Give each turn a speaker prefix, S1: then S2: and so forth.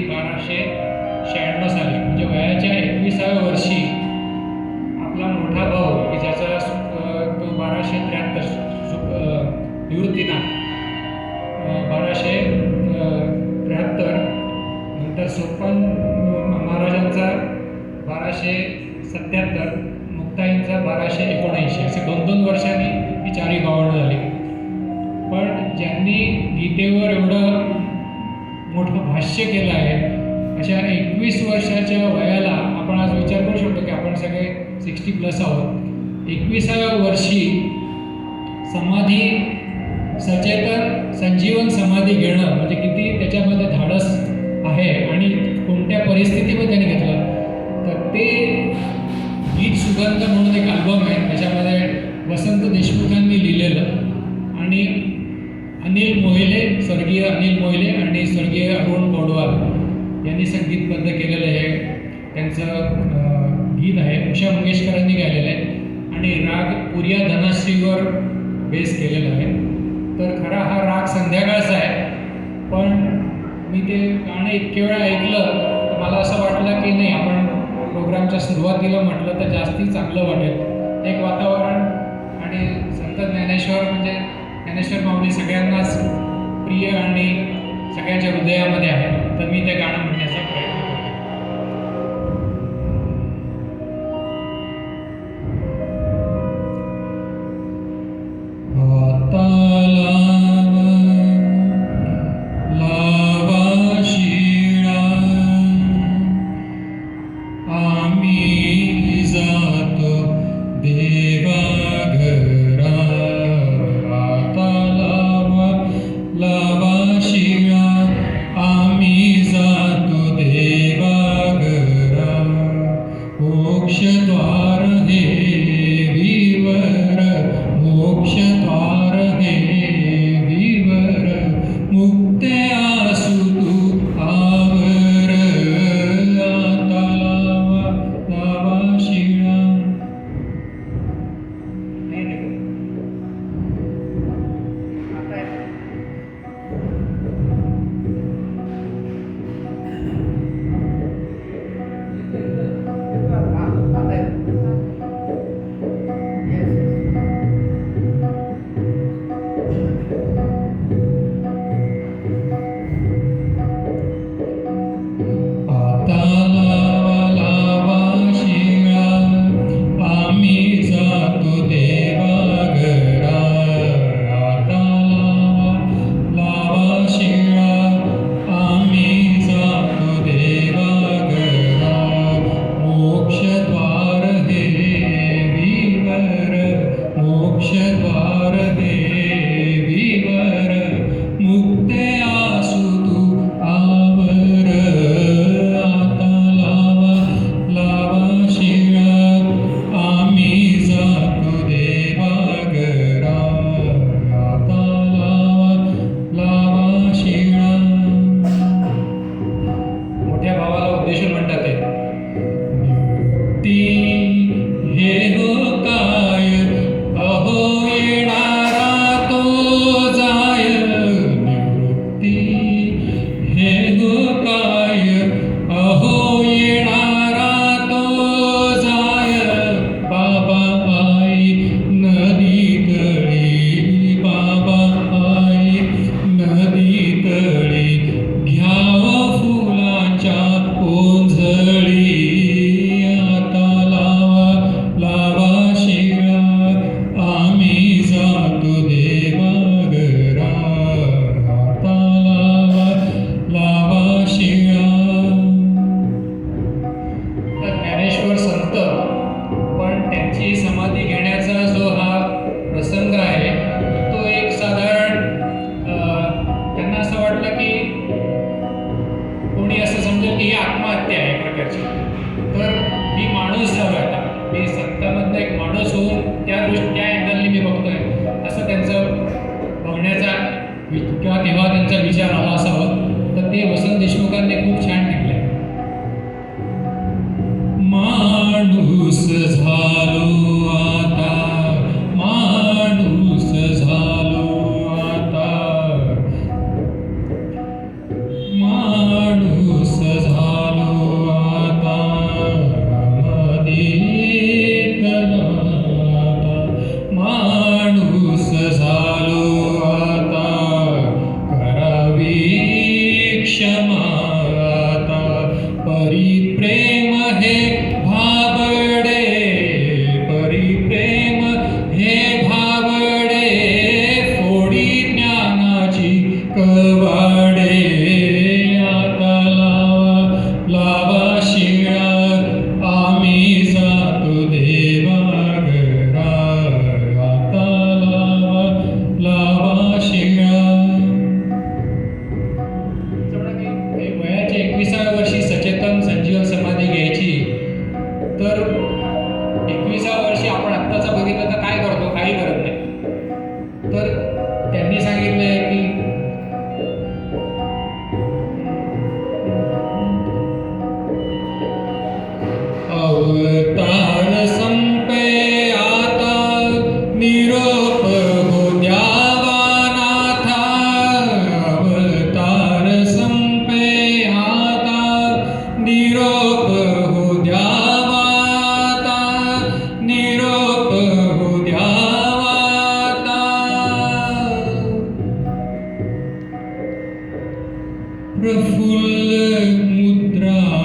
S1: बाराशे शहाण्णव साली म्हणजे वयाच्या एकविसाव्या वर्षी आपला मोठा भाऊ की ज्याचा तो बाराशे त्र्याहत्तर सु बाराशे त्र्याहत्तर नंतर सोपन महाराजांचा बाराशे सत्याहत्तर मुक्ताईंचा बाराशे एकोणऐंशी असे दोन दोन वर्षांनी ही चारही गावड झाली. पण ज्यांनी गीतेवर एवढं मोठं भाष्य केलं आहे. अशा एकवीस वर्षाच्या वयाला आपण आज विचार करू शकतो की आपण सगळे सिक्स्टी प्लस आहोत. एकविसाव्या वर्षी समाधी सचेतन संजीवन समाधी घेणं म्हणजे किती त्याच्यामध्ये धाडस आहे आणि कोणत्या परिस्थितीमध्ये त्याने घेतलं. तर ते गीत सुगंध म्हणून एक अल्बम आहे. त्याच्यामध्ये वसंत देशमुखांनी लिहिलेलं आणि अनिल मोहिले स्वर्गीय अनिल मोहिले आणि स्वर्गीय अरुण पौडवाल यांनी संगीतबद्ध केलेलं हे त्यांचं गीत आहे. उषा मंगेशकरांनी गायलेलं आहे. आणि राग पुरिया धनश्रीवर बेस केलेला आहे. तर खरा हा राग संध्याकाळचा आहे. पण मी ते गाणं इतके वेळा ऐकलं मला असं वाटलं की नाही आपण प्रोग्रामच्या सुरुवातीला म्हटलं तर जास्ती चांगलं वाटेल. एक वातावरण आणि संत ज्ञानेश्वर म्हणजे ज्ञानेश्वर माऊली सगळ्यांनाच प्रिय आणि सगळ्यांच्या हृदयामध्ये आहे. तर मी ते गाणं म्हणण्याचा प्रयत्न त्या दृष्टी প্রফুল্ল মুদ্রা